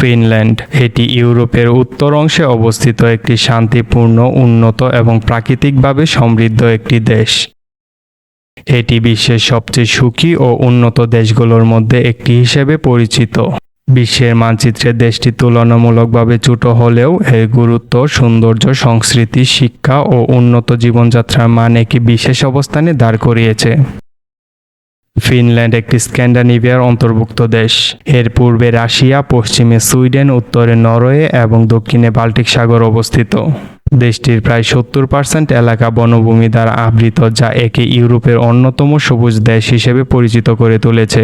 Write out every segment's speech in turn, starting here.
Finland, এটি ইউরোপের উত্তর অংশে অবস্থিত একটি শান্তিপূর্ণ, উন্নত এবং প্রাকৃতিকভাবে সমৃদ্ধ একটি দেশ। এটি বিশ্বের সবচেয়ে সুখী ও উন্নত দেশগুলোর মধ্যে একটি হিসেবে পরিচিত। বিশ্বের মানচিত্রে দেশটি তুলনামূলকভাবে ছোট হলেও এর গুরুত্ব, সৌন্দর্য, সংস্কৃতি, শিক্ষা ও উন্নত জীবনযাত্রার মান একটি বিশেষ অবস্থানে দাঁড় করিয়েছে। ফিনল্যান্ড একটি স্ক্যান্ডানেভিয়ার অন্তর্ভুক্ত দেশ। এর পূর্বে রাশিয়া, পশ্চিমে সুইডেন, উত্তরে নরওয়ে এবং দক্ষিণে বাল্টিক সাগর অবস্থিত। দেশটির প্রায় সত্তর পার্সেন্ট এলাকা বনভূমি দ্বারা আবৃত, যা একে ইউরোপের অন্যতম সবুজ দেশ হিসেবে পরিচিত করে তুলেছে।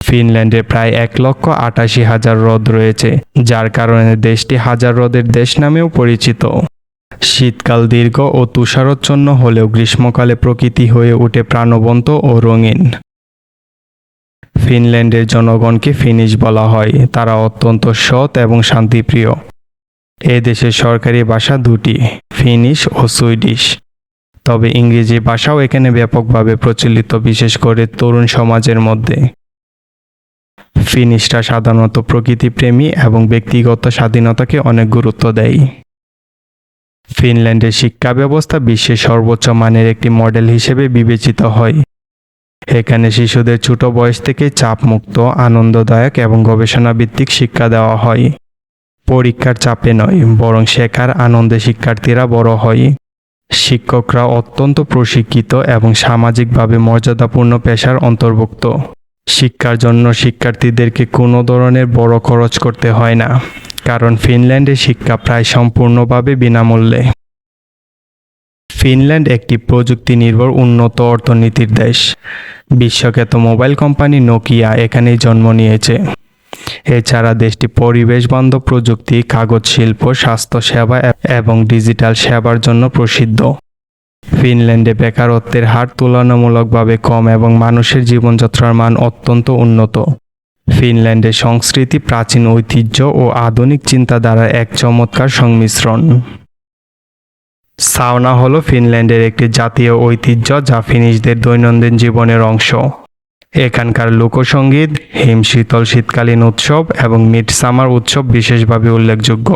ফিনল্যান্ডে প্রায় এক লক্ষ আটাশি হাজার হ্রদ রয়েছে, যার কারণে দেশটি হাজার হ্রদের দেশ নামেও পরিচিত। শীতকাল দীর্ঘ ও তুষারচ্ছন্ন হলেও গ্রীষ্মকালে প্রকৃতি হয়ে ওঠে প্রাণবন্ত ও রঙিন। ফিনল্যান্ডের জনগণকে ফিনিশ বলা হয়। তারা অত্যন্ত সৎ এবং শান্তিপ্রিয়। এ দেশের সরকারি ভাষা দুটি, ফিনিশ ও সুইডিশ। তবে ইংরেজি ভাষাও এখানে ব্যাপকভাবে প্রচলিত, বিশেষ করে তরুণ সমাজের মধ্যে। ফিনিশরা সাধারণত প্রকৃতিপ্রেমী এবং ব্যক্তিগত স্বাধীনতাকে অনেক গুরুত্ব দেয়। ফিনল্যান্ডের শিক্ষা ব্যবস্থা বিশ্বের সর্বোচ্চ মানের একটি মডেল হিসেবে বিবেচিত হয়। এখানে শিশুদের ছোট বয়স থেকে চাপমুক্ত, আনন্দদায়ক এবং গবেষণা ভিত্তিক শিক্ষা দেওয়া হয়। পরীক্ষার চাপে নয়, বরং শেখার আনন্দে শিক্ষার্থীরা বড় হয়। শিক্ষকরা অত্যন্ত প্রশিক্ষিত এবং সামাজিকভাবে মর্যাদাপূর্ণ পেশার অন্তর্ভুক্ত। শিক্ষার জন্য শিক্ষার্থীদেরকে কোনো ধরনের বড় খরচ করতে হয় না। কারণ ফিনল্যান্ডে শিক্ষা প্রায় সম্পূর্ণভাবে বিনামূল্যে। ফিনল্যান্ড একটি প্রযুক্তি নির্ভর উন্নত অর্থনীতির দেশ। বিশ্বখ্যাত মোবাইল কোম্পানি নোকিয়া এখানেই জন্ম নিয়েছে। এছাড়া দেশটি পরিবেশ বান্ধব প্রযুক্তি, কাগজ শিল্প স্বাস্থ্যসেবা এবং ডিজিটাল সেবার জন্য প্রসিদ্ধ। ফিনল্যান্ডে বেকারত্বের হার তুলনামূলকভাবে কম এবং মানুষের জীবনযাত্রার মান অত্যন্ত উন্নত। ফিনল্যান্ডের সংস্কৃতি, প্রাচীন ঐতিহ্য ও আধুনিক চিন্তাধারার এক চমৎকার সংমিশ্রণ। সাউনা হলো ফিনল্যান্ডের একটি জাতীয় ঐতিহ্য যা ফিনিশদের দৈনন্দিন জীবনের অংশ। এখানকার লোকসঙ্গীত হিম শীতল শীতকালীন উৎসব এবং মিড সামার উৎসব বিশেষভাবে উল্লেখযোগ্য।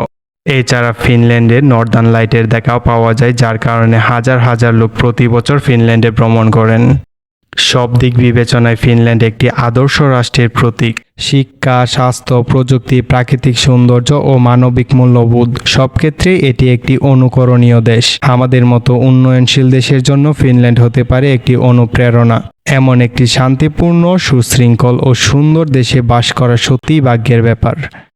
এছাড়া ফিনল্যান্ডের নর্দার্ন লাইটের দেখাও পাওয়া যায়, যার কারণে হাজার হাজার লোক প্রতি বছর ফিনল্যান্ডে ভ্রমণ করেন। সব দিক বিবেচনায় ফিনল্যান্ড একটি আদর্শ রাষ্ট্রের প্রতীক। শিক্ষা, স্বাস্থ্য, প্রযুক্তি, প্রাকৃতিক সৌন্দর্য ও মানবিক মূল্যবোধ সব ক্ষেত্রেই এটি একটি অনুকরণীয় দেশ। আমাদের মতো উন্নয়নশীল দেশের জন্য ফিনল্যান্ড হতে পারে একটি অনুপ্রেরণা। এমন একটি শান্তিপূর্ণ, সুশৃঙ্খল ও সুন্দর দেশে বাস করা সত্যিই ভাগ্যের ব্যাপার।